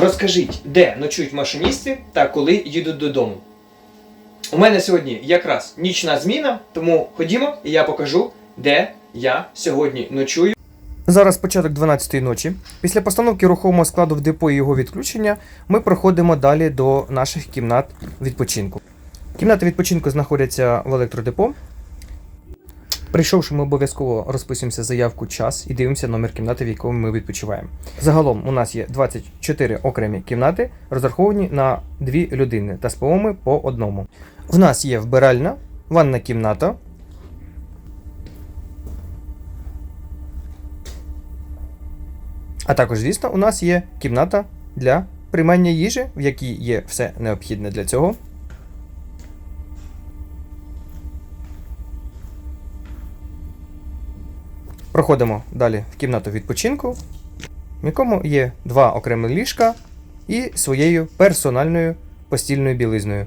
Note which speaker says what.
Speaker 1: Розкажіть, де ночують машиністи та коли їдуть додому. У мене сьогодні якраз нічна зміна, тому ходімо і я покажу, де я сьогодні ночую. Зараз початок 12-ї ночі. Після постановки рухомого складу в депо і його відключення ми проходимо далі до наших кімнат відпочинку. Кімнати відпочинку знаходяться в електродепо. Прийшовши, ми обов'язково розписуємося заявку час і дивимося номер кімнати, в якому ми відпочиваємо. Загалом у нас є 24 окремі кімнати, розраховані на дві людини та спимо по одному. В нас є вбиральна, ванна кімната. А також, звісно, у нас є кімната для приймання їжі, в якій є все необхідне для цього. Проходимо далі в кімнату відпочинку, в якому є два окремі ліжка і своєю персональною постільною білизною.